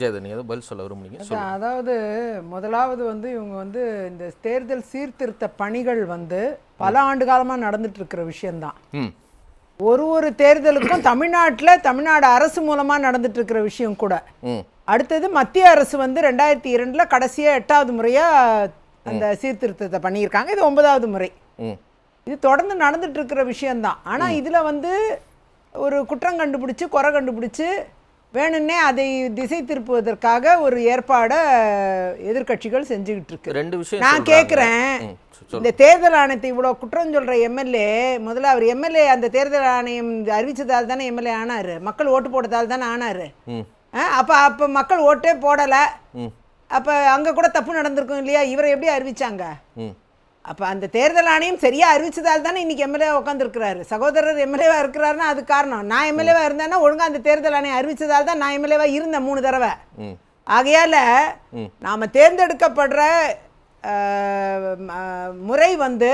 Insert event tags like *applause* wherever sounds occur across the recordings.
ஜெயதன் நீங்க ஏதோ பதில் சொல்ல. அதான், அதாவது முதலாவது வந்து இவங்க வந்து இந்த தேர்தல் சீர்திருத்த பணிகள் வந்து பல ஆண்டு காலமா நடந்துட்டு இருக்கிற விஷயம்தான் ஒரு ஒரு தேர்தலுக்கும் தமிழ்நாட்டில் தமிழ்நாடு அரசு மூலமா நடந்துட்டு இருக்கிற விஷயம் கூட. அடுத்தது மத்திய அரசு வந்து ரெண்டாயிரத்தி இரண்டுல கடைசியா எட்டாவது முறையா அந்த சீர்திருத்தத்தை பண்ணியிருக்காங்க. இது ஒன்பதாவது முறை. இது தொடர்ந்து நடந்துட்டு இருக்கிற விஷயம்தான். ஆனா இதுல வந்து ஒரு குற்றம் கண்டுபிடிச்சு குறை கண்டுபிடிச்சு வேணும்னே அதை திசை திருப்புவதற்காக ஒரு ஏற்பாடை எதிர்க்கட்சிகள் செஞ்சுக்கிட்டு இருக்கு. ரெண்டு விஷயம் நான். கேட்குறேன். இந்த தேர்தல் ஆணையத்தை இவ்வளோ குற்றம் சொல்ற எம்எல்ஏ முதல்ல அவர் எம்எல்ஏ அந்த தேர்தல் ஆணையம் அறிவிச்சதால் தானே எம்எல்ஏ ஆனாரு. மக்கள் ஓட்டு போட்டதால் தானே ஆனாரு. அப்போ அப்போ மக்கள் ஓட்டே போடலை. அப்போ அங்கே கூட தப்பு நடந்திருக்கும் இல்லையா? இவரை எப்படி அறிவிச்சாங்க? அப்போ அந்த தேர்தல் ஆணையம் சரியா அறிவிச்சதால் தானே இன்னைக்கு எம்எல்ஏ உட்காந்துருக்கிறாரு சகோதரர் எம்எல்ஏவா இருக்கிறாருன்னா அது காரணம் நான் எம்எல்ஏவா இருந்தேன்னா ஒழுங்கா அந்த தேர்தல் ஆணையம் அறிவிச்சதால் தான் நான் எம்எல்ஏவா இருந்தேன் மூணு தடவை ஆகையால. நாம தேர்ந்தெடுக்கப்படுற முறை வந்து.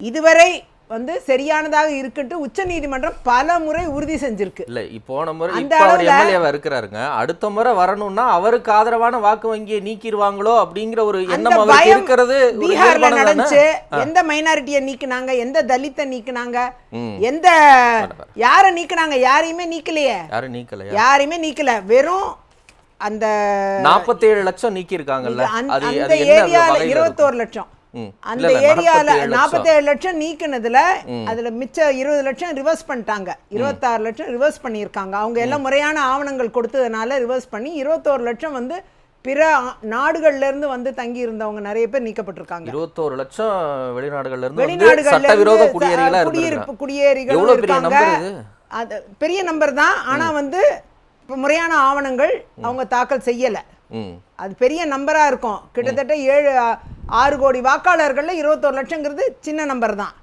இதுவரை வந்து சரியானதாக இருக்குன்ட்டு உச்சநீதிமன்றம் பல முறை உறுதி செஞ்சிருக்கு. இல்ல போன முறை அந்த அவர் எம்எல்ஏவா இருக்கிறாருங்க. அடுத்த முறை வரணும்னா அவருக்கு ஆதரவான வாக்கு வங்கியை நீக்கிடுவாங்களோ அப்படிங்கிற ஒரு எண்ணம் அவருக்கு இருக்கிறது பீகார்ல? நடந்துச்சு. எந்த மைனாரிட்டியை நீக்குனாங்க? எந்த தலித்தை நீக்குனாங்க. எந்த யாரை நீக்குனாங்க? யாரையுமே நீக்கலையே. யாரும் நீக்கலையா? யாரையுமே நீக்கல. வெறும் அந்த நாற்பத்தேழு லட்சம் நீக்கி இருக்காங்கல்ல அந்த- ஏரியால? இருபத்தோரு லட்சம். அந்த ஏரியால 47 லட்சம். நாற்பத்தேழு லட்சம் நீக்குனதுல அதுல மிச்ச இருபது லட்சம் ரிவர்ஸ் பண்ணிட்டாங்க. இருபத்தாறு லட்சம் ரிவர்ஸ் பண்ணியிருக்காங்க. அவங்க எல்லாம் முறையான ஆவணங்கள் கொடுத்ததுனால ரிவர்ஸ் பண்ணி இருபத்தோரு லட்சம் வந்து பிற நாடுகள்ல இருந்து வந்து தங்கி இருந்தவங்க நிறைய பேர் நீக்கப்பட்டிருக்காங்க. இருபத்தோரு லட்சம் வெளிநாடுகள்ல இருந்து வெளிநாடுகள்ல குடியிருப்பு குடியேறிகள் இருக்காங்க. அது பெரிய நம்பர் தான். ஆனா வந்து முறையான ஆவணங்கள் அவங்க தாக்கல் செய்யல. அது பெரிய நம்பரா இருக்கும். கிட்டத்தட்ட ஏழு ஆறு கோடி வாக்காளர்கள்ல இருபத்தோரு லட்சங்கிறது சின்ன நம்பர் தான்.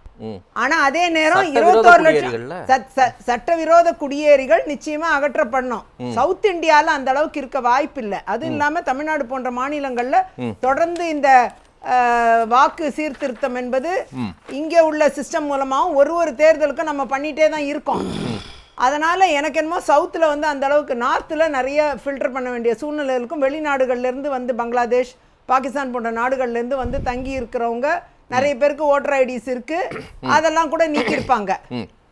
ஆனா அதே நேரம் இருபத்தோரு லட்சம் சட்டவிரோத குடியேறிகள் நிச்சயமா அகற்றப்படணும். சவுத் இந்தியால அந்த அளவுக்கு இருக்க வாய்ப்பு இல்லை. அது இல்லாம தமிழ்நாடு போன்ற மாநிலங்கள்ல தொடர்ந்து இந்த வாக்கு சீர்திருத்தம் என்பது இங்க உள்ள சிஸ்டம் மூலமாவும் ஒரு ஒரு தேர்தலுக்கும் நம்ம பண்ணிட்டே தான் இருக்கோம். அதனால எனக்கு என்னமோ சவுத்துல வந்து அந்த அளவுக்கு நார்த்ல நிறைய ஃபில்டர் பண்ண வேண்டிய சூழ்நிலை இருக்கும் வெளிநாடுகள்ல இருந்து வந்து பங்களாதேஷ் பாகிஸ்தான் போன்ற நாடுகள்ல இருந்து வந்து தங்கி இருக்கிறவங்க நிறைய பேருக்கு ஓட்டர் ஐடிஸ் இருக்கு. அதெல்லாம் கூட நீக்கியிருப்பாங்க.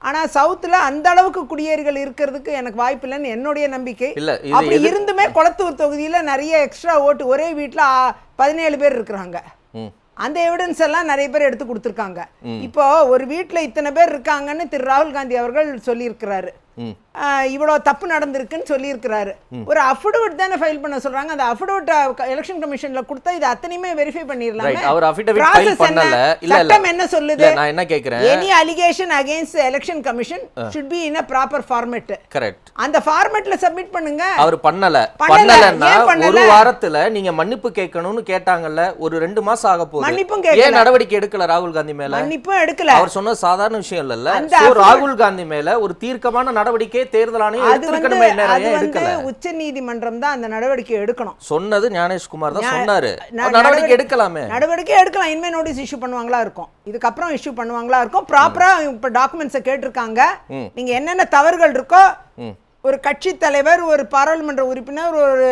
ஆனா சவுத்துல அந்த அளவுக்கு குடியேறிகள் இருக்கிறதுக்கு எனக்கு வாய்ப்பு இல்லைன்னு என்னுடைய நம்பிக்கை. அப்படி இருந்துமே குளத்தூர் தொகுதியில நிறைய எக்ஸ்ட்ரா ஓட்டு ஒரே வீட்டுல பதினேழு பேர் இருக்கிறாங்க. அந்த எவிடன்ஸ் எல்லாம் நிறைய பேர் எடுத்து கொடுத்துருக்காங்க. இப்போ ஒரு வீட்ல இத்தனை பேர் இருக்காங்கன்னு திரு ராகுல் காந்தி அவர்கள் சொல்லியிருக்கிறாரு. இவ்வளோ தப்பு நடந்திருக்குன்னு சொல்லியிருக்கிறாரு. ஒரு அஃபிடவிட் தானே ஃபைல் பண்ண சொல்றாங்க. அந்த அஃபிடவிட் எலெக்ஷன் கமிஷன்ல கொடுத்தா இது அத்தனையுமே வெரிஃபை பண்ணிடலாமே? அவர் அஃபிடவிட் ஃபைல்? பண்ணல. இல்ல இல்ல. சட்டம் என்ன சொல்லுது? இல்ல நான் என்ன கேக்குறேன்? Any allegation against election commission should be in a proper format correct அந்த ஃபார்மேட்ல சப்மிட் பண்ணுங்க. அவர் பண்ணல. பண்ணல. பண்ணலன்னா? ஒரு வாரத்துல நீங்க மன்னிப்பு கேட்கணும்னு கேட்டாங்கல்ல ஒரு ரெண்டு மாசம் ஆக போகுது. மன்னிப்பும் கேட்கல. ஏன் நடவடிக்கை எடுக்கல ராகுல் காந்தி மேல? மன்னிப்பும் எடுக்கல. அவர் சொன்ன சாதாரண விஷயம் affidavit- ராகுல் காந்தி மேல ஒரு தீர்க்கமான நடவடிக்கை தேர்தல் ஆணையம் எடுத்திருக்கணுமே அது வந்து உச்ச நீதிமன்றம் தான் அந்த நடவடிக்கை எடுக்கணும். சொன்னது ஞானேஷ்குமார் தான் சொன்னாரு. நடவடிக்கை எடுக்கலாமே. நடவடிக்கை எடுக்கலாம். இனிமே நோட்டீஸ் இஷ்யூ பண்ணுவாங்களா இருக்கும். இதுக்கப்புறம் இஷ்யூ பண்ணுவாங்களா இருக்கும். ப்ராப்பரா இப்ப டாக்குமெண்ட்ஸை கேட்டிருக்காங்க. நீங்க என்னென்ன தவறுகள் இருக்கோ. ஒரு கட்சி தலைவர் ஒரு பாராளுமன்ற உறுப்பினர் ஒரு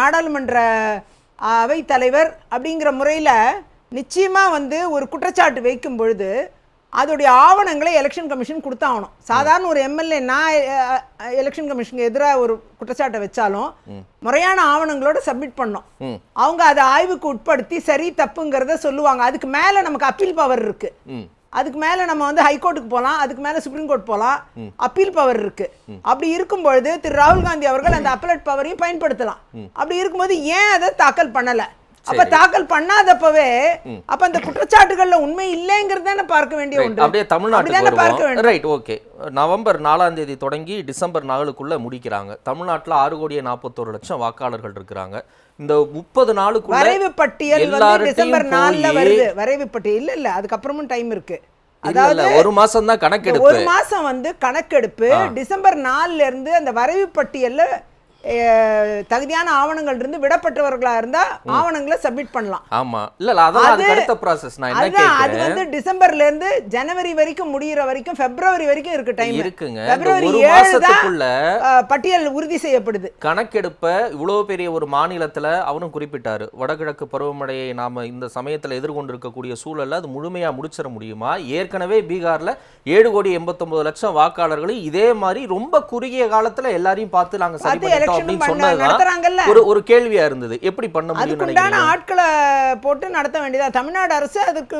நாடாளுமன்ற அவை தலைவர் அப்படிங்கிற முறையில நிச்சயமா வந்து ஒரு குற்றச்சாட்டு வைக்கும் பொழுது அதோடைய ஆவணங்களை எலெக்ஷன் கமிஷன் கொடுத்தாகணும். சாதாரண ஒரு எம்எல்ஏ நான் எலெக்ஷன் கமிஷனுக்கு எதிராக ஒரு குற்றச்சாட்டை வச்சாலும் முறையான ஆவணங்களோட சப்மிட் பண்ணோம். அவங்க அதை ஆய்வுக்கு உட்படுத்தி சரி தப்புங்கிறத சொல்லுவாங்க. அதுக்கு மேல நமக்கு அப்பீல் பவர் இருக்கு. அதுக்கு மேல நம்ம வந்து ஹைகோர்ட்டுக்கு போகலாம். அதுக்கு மேல சுப்ரீம் கோர்ட் போகலாம். அப்பீல் பவர் இருக்கு. அப்படி இருக்கும் பொழுது திரு ராகுல் காந்தி அவர்கள் அந்த அப்பலட் பவரையும் பயன்படுத்தலாம். அப்படி இருக்கும்போது ஏன் அதை தாக்கல் பண்ணல? அப்ப தாக்கல் பண்ணாதப்பவே அப்ப அந்த குற்றச்சாட்டுகள்ல உண்மை இல்லைங்கிறது தானே பார்க்க வேண்டிய. ஒன்று அப்படியே தமிழ்நாட்டுக்கு பார்க்க வேண்டும் ரைட் ஓகே நவம்பர் நாலாம் தேதி தொடங்கி டிசம்பர் நாலுக்குள்ள முடிக்கிறாங்க. தமிழ்நாட்டுல ஆறு கோடியே நாற்பத்தோரு லட்சம் வாக்காளர்கள் இருக்கிறாங்க. இந்த முப்பது நாளுக்குள்ள வரைவு பட்டியல் டிசம்பர் நாலுல வருது. வரைவு பட்டியல். இல்ல இல்ல அதுக்கப்புறமும் டைம் இருக்கு. அதாவது ஒரு மாசம் தான் கணக்கெடுப்பு. ஒரு மாசம் வந்து கணக்கெடுப்பு டிசம்பர் நாலுல இருந்து அந்த வரைவு பட்டியல்ல தகுதியான ஆவணங்கள் இருந்து விடப்பட்டவர்களா இருந்தா ஆவணங்களை சப்மிட் பண்ணலாம். ஆமா. இல்ல அது- அடுத்த ப்ராசஸ் நான் என்ன அது வந்து டிசம்பர்ல இருந்து ஜனவரி வரைக்கும் முடியிற வரைக்கும் பிப்ரவரி வரைக்கும் இருக்கு டைம் இருக்குங்க. பிப்ரவரி ஒரு ஏழு தான் மாசத்துக்குள்ள அஹ், பட்டியல் உறுதி செய்யப்படுது. கணக்கெடுப்ப இவ்வளவு பெரிய ஒரு மாநிலத்துல அவரும் குறிப்பிட்டாரு. வடகிழக்கு பருவமழையை நாம இந்த சமயத்துல எதிர்கொண்டு இருக்கக்கூடிய சூழல்ல அது முழுமையா முடிச்சிட முடியுமா? ஏற்கனவே பீகார்ல ஏழு கோடி எண்பத்தொன்பது லட்சம் வாக்காளர்களும் இதே மாதிரி ரொம்ப குறுகிய காலத்துல எல்லாரையும் பார்த்து நாங்க சரி எலெக்ஷனும் அப்படின்னு சொன்னதுதான் ஒரு ஒரு கேள்வியா இருந்தது. எப்படி பண்ண முடியும் ஆட்களை போட்டு நடத்த வேண்டியதா? தமிழ்நாடு அரசு அதுக்கு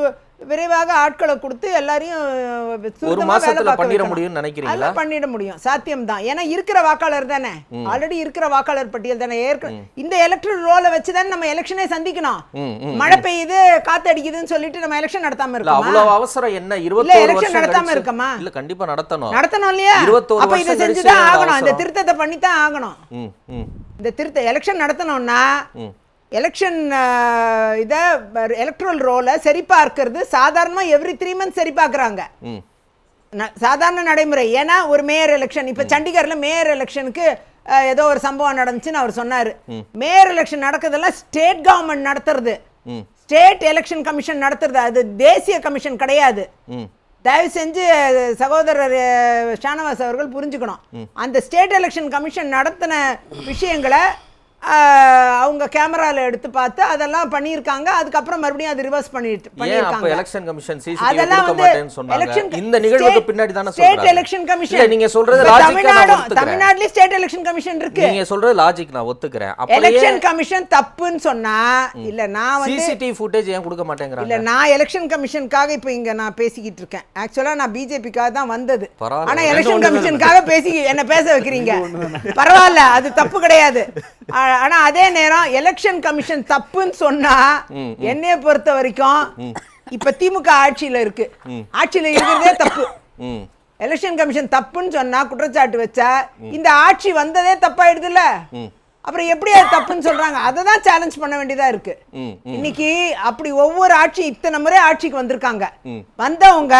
விரைவாக ஆட்களை கொடுத்து எல்லாரையும் ஒரு மாசத்துல பண்ணிட. முடியும்னு நினைக்கிறீங்களா? பண்ணிட முடியும். சாத்தியம் தான். ஏன்னா இருக்கிற வாக்காளர் தானே. ஆல்ரெடி இருக்கிற வாக்காளர் பட்டியல் தானே. ஏற்கனவே இந்த எலக்ட்ரல் ரோலை வச்சு தானே நம்ம எலெக்ஷனே சந்திக்கணும். மழை பெய்யுது காத்தடிக்குதுன்னு சொல்லிட்டு நம்ம எலெக்ஷன் நடத்தாம இருக்கோமா? அவ்வளவு அவசரம் என்ன? election வருஷம் நடத்தாம இருக்கமா? இல்ல கண்டிப்பா நடத்தணும். நடத்தணும் இல்லையா? அப்ப இதை செஞ்சுதான் என்னோட ஆகணும். இந்த? திருத்தத்தை பண்ணித்தான் ஆகணும். இந்த திருத்த எலெக்ஷன் நடத்தணும்னா எலெக்ஷன் இதை எலக்ட்ரல் ரோலை சரி பார்க்கறது சாதாரணமாக எவ்ரி த்ரீ மந்த்ஸ் சரி பார்க்குறாங்க சாதாரண நடைமுறை. ஏன்னா ஒரு மேயர் எலெக்ஷன் இப்போ சண்டிகர்ல மேயர் எலெக்ஷனுக்கு ஏதோ ஒரு சம்பவம் நடந்துச்சுன்னு அவர் சொன்னார். மேயர் எலெக்ஷன் நடக்கிறதெல்லாம் ஸ்டேட் கவர்மெண்ட் நடத்துறது. ஸ்டேட் எலெக்ஷன் கமிஷன் நடத்துறது. அது தேசிய கமிஷன் கிடையாது. தயவு செஞ்சு சகோதரர் ஷானவாஸ் அவர்கள் புரிஞ்சுக்கணும். அந்த ஸ்டேட் எலெக்ஷன் கமிஷன் நடத்தின விஷயங்களை அவங்க கேமரால எடுத்து பார்த்து அதெல்லாம் பண்ணியிருக்காங்க. அதுக்கப்புறம் மறுபடியும் அது ரிவர்ஸ் பண்ணிட்டு பண்ணியிருக்காங்க. எலெக்ஷன் கமிஷன் சிசிடிவி அதெல்லாம் கொடுக்க வந்து மாட்டேன்னு சொன்னாங்க? election இந்த நிகழ்வுக்கு பின்னாடி தானே election commission. இல்ல நீங்க சொல்றது ஒத்துக்கிறேன். தமிழ்நாட்டுல ஸ்டேட் எலெக்ஷன் கமிஷன் இருக்கு. நீங்க சொல்றது லாஜிக் நான் ஒத்துக்கிறேன். எலெக்ஷன் கமிஷன் தப்புன்னு சொன்னா இல்ல நான் வந்து சிசிடிவி ஃபுட்டேஜ் ஏன் கொடுக்க மாட்டேங்கிறாங்க? இல்ல நான் எலெக்ஷன் கமிஷனுக்காக இப்ப இங்க நான் பேசிக்கிட்டு இருக்கேன். ஆக்சுவலா நான் பிஜேபிக்காக தான் வந்தது. ஆனா எலெக்ஷன் கமிஷனுக்காக பேசி என்ன பேச வைக்கிறீங்க. பரவாயில்ல அது தப்பு கிடையாது. *laughs* ஆனா அதே நேரம் எலெக்ஷன் கமிஷன் தப்புன்னு சொன்னா என்னைய பொறுத்த வரைக்கும் இப்ப திமுக ஆட்சியில இருக்கு. ஆட்சியில இருக்கிறதே தப்பு. எலெக்ஷன் கமிஷன் தப்புன்னு சொன்னா குற்றச்சாட்டு வச்சா இந்த ஆட்சி வந்ததே தப்பாயிடுதுல்ல? ம். அப்புறம் எப்படி அது தப்புன்னு சொல்றாங்க? அதை தான் சேலஞ்ச் பண்ண வேண்டியதா இருக்கு. இன்னைக்கு அப்படி ஒவ்வொரு ஆட்சி இத்தனை முறை ஆட்சிக்கு வந்திருக்காங்க. வந்தவங்க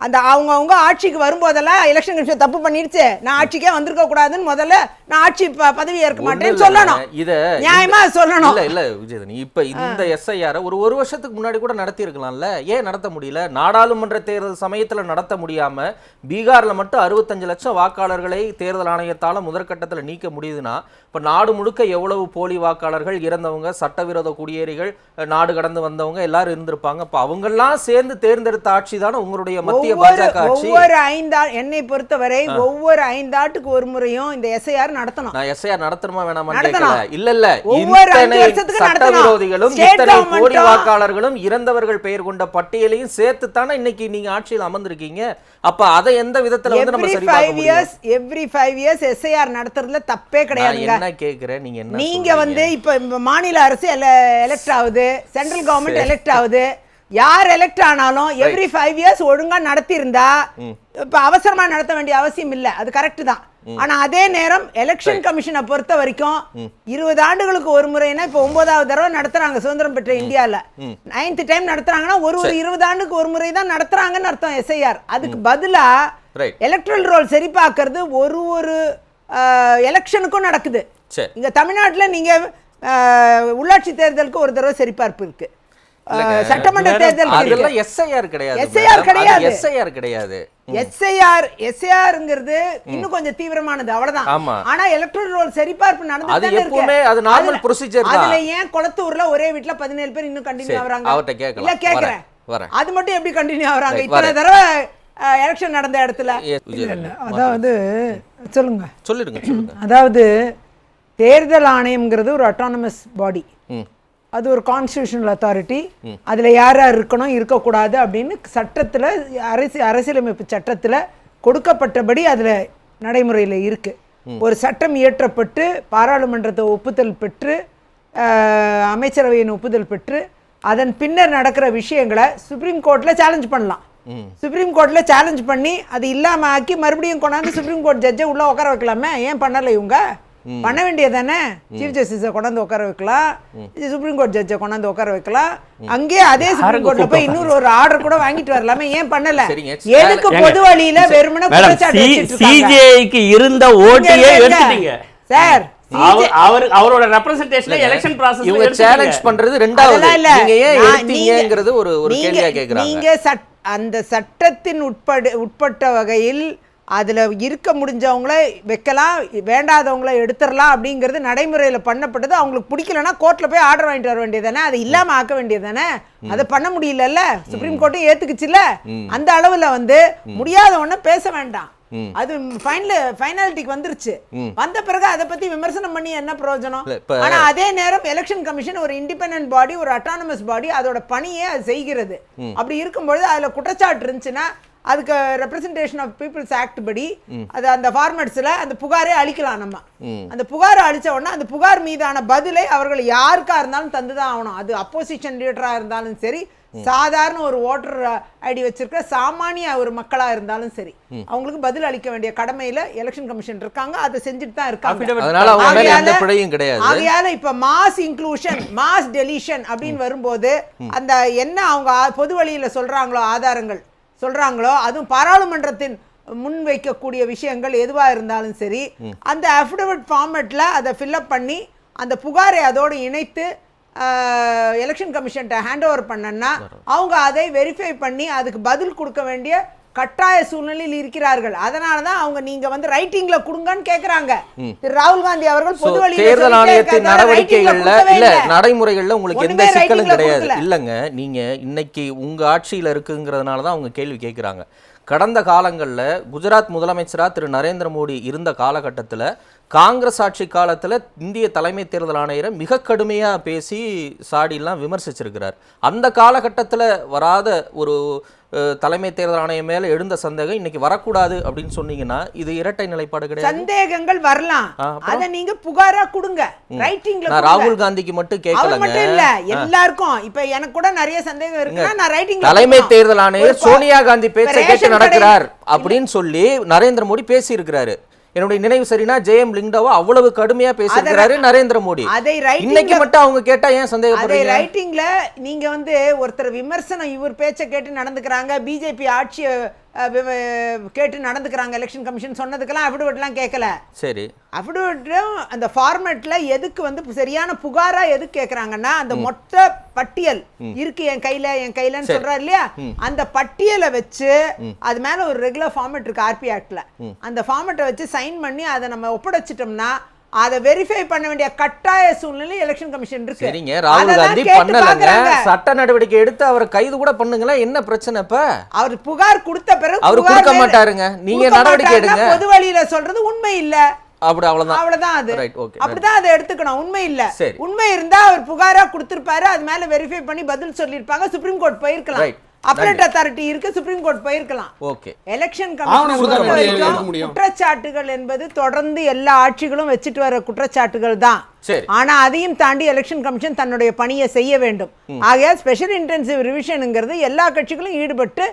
அந்த அவங்கவங்க ஆட்சிக்கு வரும்போதெல்லாம் எலெக்ஷன் கமிஷன் தப்பு பண்ணிடுச்சு நான் ஆட்சிக்கே வந்திருக்க கூடாதுன்னு முதல்ல நான் ஆட்சி பதவி ஏற்க மாட்டேன்னு சொல்லணும். இத நியாயமா சொல்லணும். இல்ல இல்ல விஜயதனி இப்ப இந்த எஸ்ஐஆர் ஒரு ஒரு வருஷத்துக்கு முன்னாடி கூட நடத்தி இருக்கலாம்ல ஏன் நடத்த முடியல? நாடாளுமன்ற தேர்தல் சமயத்துல நடத்த முடியாம பீகார்ல மட்டும் அறுபத்தஞ்சு லட்சம் வாக்காளர்களை தேர்தல் ஆணையத்தால முதற்கட்டத்துல நீக்க முடியுதுன்னா இப்ப நாடு முழுக்க எவ்வளவு போலி வாக்காளர்கள் இறந்தவங்க சட்டவிரோத குடியேறிகள் நாடு கடந்து வந்தவங்க எல்லாரும் இருந்திருப்பாங்க. அப்ப அவங்கெல்லாம் சேர்ந்து தேர்ந்தெடுத்த ஆட்சி தானே உங்களுடைய மத்திய ஒவ்வொரு பாஜக ஒவ்வொரு ஐந்தா என்னை பொறுத்தவரை ஒவ்வொரு ஐந்தாட்டுக்கு ஒரு முறையும் இந்த எஸ்ஐஆர் நடத்தணும். நான் எஸ்ஐஆர் நடத்தணுமா வேணாமா. கேட்கல இல்ல இல்ல. ஒவ்வொரு. சட்டவிரோதிகளும் இத்தனை கோடி வாக்காளர்களும் இறந்தவர்கள் பெயர் கொண்ட பட்டியலையும் சேர்த்து தானே இன்னைக்கு நீங்க ஆட்சியில் அமர்ந்திருக்கீங்க. அப்ப அதை எந்த விதத்துல வந்து நம்ம சரி பார்க்க ஃபைவ் முடியும்? Years every five years SIR நடத்துறதுல தப்பே நான் கிடையாதுங்க. என்ன கேக்குறேன்? நீங்க என்ன நீங்க? வந்து இப்ப மாநில அரசு எலெக்ட் ஆகுது. சென்ட்ரல் கவர்மெண்ட் எலெக்ட் ஆகுது. யார் எலெக்ட் ஆனாலும் எவ்ரி ஃபைவ் இயர்ஸ் ஒழுங்கா நடத்தியிருந்தா இப்ப அவசரமா நடத்த வேண்டிய அவசியம் இல்ல. அது கரெக்ட் தான். ஆனா அதே நேரம் எலெக்ஷன் கமிஷனை பொறுத்த வரைக்கும் இருபது ஆண்டுகளுக்கு ஒரு முறைனா இப்ப ஒன்பதாவது தடவை நடத்துறாங்க சுதந்திரம் பெற்ற இந்தியால. நைன்த் டைம் நடத்துறாங்கன்னா ஒரு ஒரு இருபது ஆண்டுக்கு ஒரு முறை தான் நடத்துறாங்கன்னு அர்த்தம் எஸ்ஐஆர் அதுக்கு பதிலா. எலக்ட்ரல் ரோல் சரி பார்க்கறது ஒரு ஒரு எலெக்ஷனுக்கும் நடக்குது. இங்க தமிழ்நாட்டுல நீங்க உள்ளாட்சி தேர்தலுக்கு ஒரு தடவை சரிபார்ப்பு இருக்கு. சட்டமன்ற தேர்தல் அதெல்லாம் எஸ்ஐஆர் கிடையாது. SIR கிடையாது. எஸ்ஐஆர் கிடையாது. எஸ்ஐஆர் எஸ்ஐஆர்ங்கிறது இன்னும் கொஞ்சம் தீவிரமானது. அவ்வளவுதான். ஆனா எலக்ட்ரல் ரோல் சரிபார்ப்பு அது நடந்துட்டு எப்பவுமே அது normal procedure தான். அதுல ஏன் குளத்தூர்ல ஒரே வீட்ல பதினேழு பேர் இன்னும் கண்டினியூ ஆகுறாங்க? அவர்ட்ட கேட்கலாம். இல்ல கேக்குறேன். அது மட்டும் எப்படி கண்டினியூ ஆகுறாங்க? இத்தனை. தடவை எலெக்ஷன் நடந்த இடத்துல. அதாவது சொல்லுங்க. சொல்லிடுங்க சொல்லுங்க. அதாவது தேர்தல் ஆணையம்ங்கிறது ஒரு அட்டானமஸ் பாடி அது ஒரு கான்ஸ்டியூஷனல் அத்தாரிட்டி அதில் யார் யார் இருக்கணும் இருக்கக்கூடாது அப்படின்னு சட்டத்தில் அரசு அரசியலமைப்பு சட்டத்தில் கொடுக்கப்பட்டபடி அதில் நடைமுறையில் இருக்கு. ஒரு சட்டம் இயற்றப்பட்டு பாராளுமன்றத்தை ஒப்புதல் பெற்று அமைச்சரவையின் ஒப்புதல் பெற்று அதன் பின்னர் நடக்கிற விஷயங்களை சுப்ரீம் கோர்ட்டில் சேலஞ்ச் பண்ணலாம். சுப்ரீம் கோர்ட்டில் சேலஞ்ச் பண்ணி அது இல்லாமல் ஆக்கி மறுபடியும் கொண்டாந்து சுப்ரீம் கோர்ட் ஜட்ஜை உள்ளே உட்கார வைக்கலாமே? ஏன் பண்ணலை இவங்க? பண்ண வேண்டியதானே? சீஃப் ஜஸ்டிஸை கொண்டாந்து உட்கார வைக்கலாம் சுப்ரீம் கோர்ட் ஜட்ஜை கொண்டாந்து உட்கார வைக்கலாம் அங்கேயே அதே சுப்ரீம் கோர்ட்ல போய் இன்னொரு ஒரு ஆர்டர் கூட வாங்கிட்டு வரலாமே. ஏன் பண்ணல. எதுக்கு பொது வழியில வெறுமனே? சிஜேக்கு இருந்த ஓட்டையே. எடுத்துட்டீங்க. சார் அவர் அவர் அவரோட ரெப்ரசன்டேஷன் எலெக்ஷன் இவங்க ப்ராசஸ் சேலஞ்ச் பண்றது ரெண்டாவது. நீங்க ஏன் எடுத்தீங்கங்கிறது ஒரு ஒரு நீங்க- கேள்வியா கேக்குறாங்க. நீங்க சட் அந்த சட்டத்தின் உட்படு உட்பட்ட வகையில் அதுல இருக்க முடிஞ்சவங்கள வைக்கலாம் வேண்டாதவங்கள எடுத்துடலாம் அப்படிங்கிறது நடைமுறையில பண்ணப்பட்டது. அவங்களுக்கு பிடிக்கலன்னா கோர்ட்ல போய் ஆர்டர் வாங்கிட்டு வர வேண்டியதானே அது இல்லாம ஆக்க வேண்டியதானே அதை பண்ண முடியலல்ல? சுப்ரீம் கோர்ட்டும் ஏத்துக்குச்சுல்ல? அந்த அளவுல வந்து முடியாதவன பேச வேண்டாம். அது ஃபைனல் ஃபைனாலிட்டிக்கு வந்துருச்சு. வந்த பிறகு அதை பத்தி விமர்சனம் பண்ணி என்ன பிரயோஜனம்? ஆனா அதே நேரம் எலெக்ஷன் கமிஷன் ஒரு இண்டிபெண்டன்ட் பாடி ஒரு அட்டானமஸ் பாடி அதோட பணியை அது செய்கிறது. அப்படி இருக்கும்பொழுது அதுல குற்றச்சாட்டு இருந்துச்சுன்னா அதுக்கு ரெப்ரசன்டேஷன் ஆஃப் பீப்புள்ஸ் ஆக்ட் படி அது அந்த ஃபார்மேட்ஸ்ல அந்த புகாரே அளிக்கலாம் நம்ம. அந்த புகாரை அளிச்ச உடனே அந்த புகார் மீதான பதிலை அவர்கள் யாருக்கா இருந்தாலும் தந்துதான் ஆகணும். அது அப்போசிஷன் லீடரா இருந்தாலும் சரி சாதாரண ஒரு ஓட்டர் ஐடி வச்சிருக்கிற சாமானிய ஒரு மக்களா இருந்தாலும் சரி அவங்களுக்கு பதில் அளிக்க வேண்டிய கடமையில எலெக்ஷன் கமிஷன் இருக்காங்க. அதை செஞ்சுட்டு தான் இருக்காங்க. ஆகையால- இப்ப மாஸ் இன்க்ளூஷன் மாஸ் டெலிஷன் அப்படின்னு வரும்போது அந்த என்ன அவங்க பொது வழியில சொல்றாங்களோ ஆதாரங்கள் சொல்றாங்களோ அதுவும் பாராளுமன்றத்தின் முன்வைக்கக்கூடிய விஷயங்கள் எதுவா இருந்தாலும் சரி அந்த அஃபிடவிட் ஃபார்மேட்ல அதை ஃபில்அப் பண்ணி அந்த புகாரை அதோடு இணைத்து எலெக்ஷன் கமிஷன்ட்ட ஹேண்ட் ஓவர் பண்ணனா அவங்க அதை வெரிஃபை பண்ணி அதுக்கு பதில் கொடுக்க வேண்டிய கட்டாய சூழ்நிலையில் இருக்கிறார்கள். அதனால தான் அவங்க நீங்க வந்து ரைட்டிங்ல கொடுங்கன்னு கேக்குறாங்க. திரு ராகுல் காந்தி அவர்கள் பொது வழியில தேர்தல் ஆணையத்தின் நடவடிக்கைகள்ல இல்ல. நடைமுறைகள்ல உங்களுக்கு எந்த சிக்கலும் கிடையாது. இல்லங்க நீங்க இன்னைக்கு உங்க ஆட்சியில இருக்குங்கிறதுனால தான் அவங்க கேள்வி கேட்குறாங்க கடந்த காலங்கள்ல குஜராத் முதலமைச்சரா திரு நரேந்திர மோடி இருந்த காலகட்டத்துல காங்கிரஸ் ஆட்சி காலத்துல இந்திய தலைமை தேர்தல் ஆணையரை மிக கடுமையா பேசி சாடிலாம் விமர்சிச்சிருக்கிறார். அந்த காலகட்டத்துல வராத ஒரு தலைமை தேர்தல் ஆணையம் மேல எழுந்த சந்தேகம் இன்னைக்கு வரக்கூடாது அப்படின்னு சொன்னீங்கன்னா இது இரட்டை நிலைப்பாடு கிடையாது. சந்தேகங்கள் வரலாம்? அத நீங்க புகாரா கொடுங்க. ரைட்டிங்ல ராகுல் காந்திக்கு மட்டும் கேட்கலங்க. மட்டும் இல்ல எல்லாருக்கும். இப்ப எனக்கு கூட நிறைய சந்தேகம் இருக்குன்னா நான் ரைட்டிங் தலைமை தேர்தல் ஆணையர் சோனியா காந்தி பேச்சை கேட்டு நடக்கிறார் அப்படின்னு சொல்லி நரேந்திர மோடி பேசி இருக்கிறாரு என்னுடைய நினைவு சரினா ஜெயம் லிங்டாவா அவ்வளவு கடுமையா பேசியிருக்கிறாரு நரேந்திர மோடி. அதை இன்னைக்கு மட்டும் அவங்க கேட்டா ஏன் அதே சந்தேகப்படுறீங்க? ரைட்டிங்ல நீங்க வந்து ஒருத்தர் விமர்சனம் இவர் பேச்சை கேட்டு நடந்துக்கிறாங்க. பிஜேபி ஆட்சியை கேட்டு நடந்துக்கிறாங்க எலெக்ஷன் கமிஷன் சொன்னதுக்கெல்லாம் அஃபிடவிட்லாம் கேட்கல சரி. அஃபிடவிட்டும் அந்த ஃபார்மேட்ல எதுக்கு வந்து சரியான புகாரா எதுக்கு கேக்குறாங்கன்னா அந்த மொத்த பட்டியல் இருக்கு என் கையில என் கையிலன்னு சொல்றாரு இல்லையா? அந்த பட்டியலை வச்சு அது மேல ஒரு ரெகுலர் ஃபார்மேட் இருக்கு ஆர்பி ஆக்ட்ல அந்த ஃபார்மேட்டை வச்சு சைன் பண்ணி அதை நம்ம ஒப்படைச்சிட்டோம்னா அதை வெரிஃபை பண்ண வேண்டிய கட்டாய சூழ்நிலை எலெக்ஷன் கமிஷன் இருக்கு. சரிங்க ராகுல் காந்தி பண்ணலங்க. சட்ட நடவடிக்கை எடுத்து அவரை கைது கூட பண்ணுங்களேன் என்ன பிரச்சனை இப்ப? அவர் புகார் கொடுத்த பிறகு அவரு கொடுக்க மாட்டாருங்க. நீங்க நடவடிக்கை எடுங்க. பொது வழியில சொல்றது உண்மை இல்ல. அப்படி அவ்வளவுதான். அவ்வளவுதான் அது. அப்படிதான் அதை எடுத்துக்கணும். உண்மை இல்ல. உண்மை இருந்தா அவர் புகாரா கொடுத்திருப்பாரு. அது மேல வெரிஃபை பண்ணி பதில் சொல்லிருப்பாங்க சுப்ரீம் கோர்ட் போயிருக்கலாம். அப்ரேட் அத்தாரிட்டி இருக்கு சுப்ரீம் கோர்ட் போயிருக்கலாம். Okay election commission. குற்றச்சாட்டுகள் என்பது தொடர்ந்து எல்லா ஆட்சிகளும் வச்சுட்டு வர குற்றச்சாட்டுகள் தான். ஆனா அதையும் தாண்டி எலெக்ஷன் கமிஷன் தன்னுடைய பணியை செய்ய வேண்டும். ஆகையால் ஸ்பெஷல் இன்டென்சிவ் ரிவிஷனுங்கிறது எல்லா கட்சிகளும் ஈடுபட்டு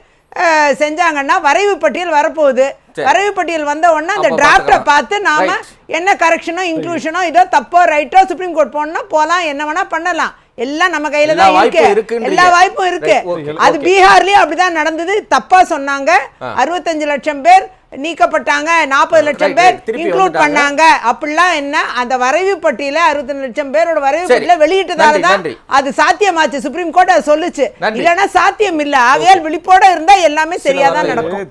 செஞ்சாங்கன்னா வரைவு பட்டியல் வரப்போகுது. வரைவு பட்டியல் வந்த உடனே அந்த டிராஃப்டை. பார்த்து நாம. என்ன கரெக்ஷனோ இன்க்ளூஷனோ இதோ தப்போ ரைட்டோ சுப்ரீம் கோர்ட் போகணும்னா போலாம் என்ன வேணா பண்ணலாம். எல்லாம் நம்ம கையில தான் இருக்கு. எல்லா வாய்ப்பும் இருக்கு. அது. பீகார்லயும் அப்படிதான் நடந்தது. தப்பா சொன்னாங்க. அறுபத்தஞ்சு லட்சம் பேர் நீக்கப்பட்டாங்க. நாற்பது லட்சம் பேர் இன்க்ளூட். பண்ணாங்க. அப்படிலாம் என்ன? அந்த வரைவு பட்டியல அறுபத்தஞ்சு லட்சம் பேரோட வரைவு. பட்டியல வெளியிட்டதால தான். அது சாத்தியமாச்சு. சுப்ரீம் கோர்ட் அதை சொல்லுச்சு. இல்லைன்னா சாத்தியம் இல்ல. ஆகையால் விழிப்போட இருந்தா எல்லாமே சரியாதான் நடக்கும்.